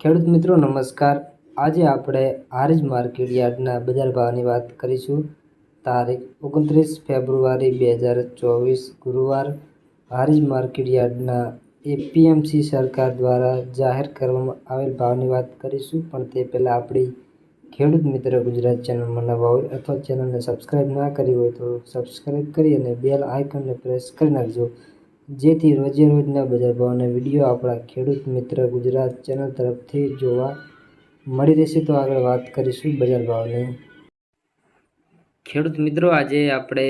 ખેડૂત મિત્રો, નમસ્કાર. આજે આપણે હારીજ માર્કેટ યાર્ડના બજાર ભાવની વાત કરીશું. તારીખ ઓગણત્રીસ ફેબ્રુઆરી બે હજાર ચોવીસ, ગુરુવાર. હારીજ માર્કેટ યાર્ડના એપીએમસી સરકાર દ્વારા જાહેર કરવામાં આવેલ ભાવની વાત કરીશું. પણ તે પહેલાં આપણી ખેડૂત મિત્ર ગુજરાત ચેનલમાં નવા હોય અથવા ચેનલને સબસ્ક્રાઈબ ના કરી હોય તો સબસ્ક્રાઈબ કરી અને બેલ આઇકનને પ્રેસ કરી નાખજો. જેથી રોજે રોજના બજાર ભાવના વીડિયો આપણા ખેડૂત મિત્ર ગુજરાત ચેનલ તરફથી જોવા મળી રહેશે. તો આગળ વાત કરીશું બજાર ભાવની. ખેડૂત મિત્રો, આજે આપણે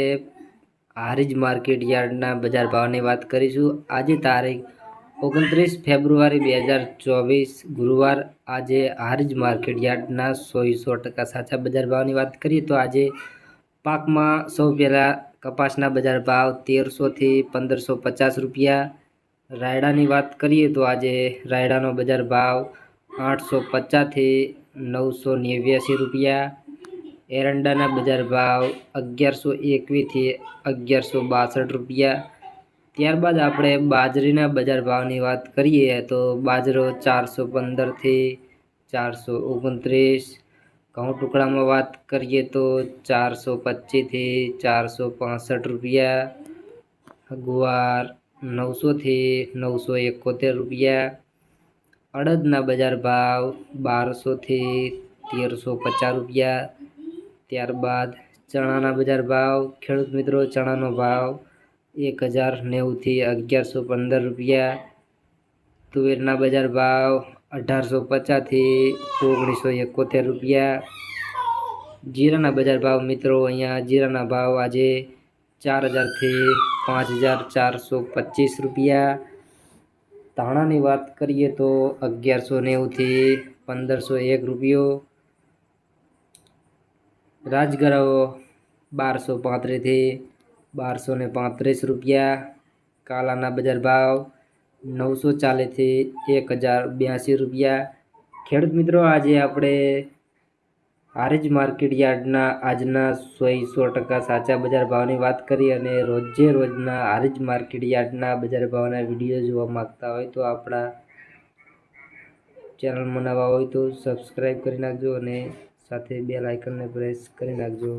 હારીજ માર્કેટ યાર્ડના બજાર ભાવની વાત કરીશું. આજે તારીખ ઓગણત્રીસ ફેબ્રુઆરી બે હજાર ચોવીસ ગુરુવાર આજે હારીજ માર્કેટ યાર્ડના સો સો ટકા સાચા બજાર ભાવની વાત કરીએ તો આજે પાકમાં સૌ પહેલાં કપાસના બજાર ભાવ તેરસોથી પંદરસો પચાસ રૂપિયા. રાયડાની વાત કરીએ તો આજે રાયડાનો બજાર ભાવ આઠસો પચાસથી નવસો નેવ્યાસી રૂપિયા. એરંડાના બજાર ભાવ અગિયારસો એકવીસથી અગિયારસો બાસઠ રૂપિયા. ત્યારબાદ આપણે બાજરીના બજાર ભાવની વાત કરીએ તો બાજરો ચારસો પંદરથી ચારસો ઓગણત્રીસ ઘઉં ટુકડામાં વાત કરીએ તો ચારસો પચીસથી ચારસો પાસઠ રૂપિયા ગુવાર નવસોથી નવસો એકોતેર રૂપિયા અડદના બજાર ભાવ બારસોથી તેરસો પચાસ રૂપિયા ત્યારબાદ ચણાના બજાર ભાવ ખેડૂત મિત્રો ચણાનો ભાવ એક હજાર નેવુંથી અગિયારસો પંદર રૂપિયા તુવેરના બજાર ભાવ અઢારસો પચાસથી ઓગણીસો એકોતેર રૂપિયા. જીરાના બજાર ભાવ મિત્રો, અહીંયા જીરાના ભાવ આજે ચાર હજારથી પાંચ હજાર ચારસો પચીસ રૂપિયા. ધાણાની વાત કરીએ તો અગિયારસો નેવુંથી પંદરસો એક રૂપિયો. રાજગરાઓ બારસો પાંત્રીસથી બારસો પાંત્રીસ રૂપિયા. કાલાના બજાર ભાવ નવસો ચાલીસથી એક હજાર બ્યાસી રૂપિયા. ખેડૂત મિત્રો, આજે આપણે હારીજ માર્કેટ યાર્ડના આજના સો સો ટકા સાચા બજાર ભાવની વાત કરી અને રોજે રોજના હારીજ માર્કેટ યાર્ડના બજાર ભાવના વીડિયો જોવા માગતા હોય તો આપણા ચેનલ બનાવવા હોય તો સબસ્ક્રાઈબ કરી નાખજો અને સાથે બે લાઇકનને પ્રેસ કરી નાખજો.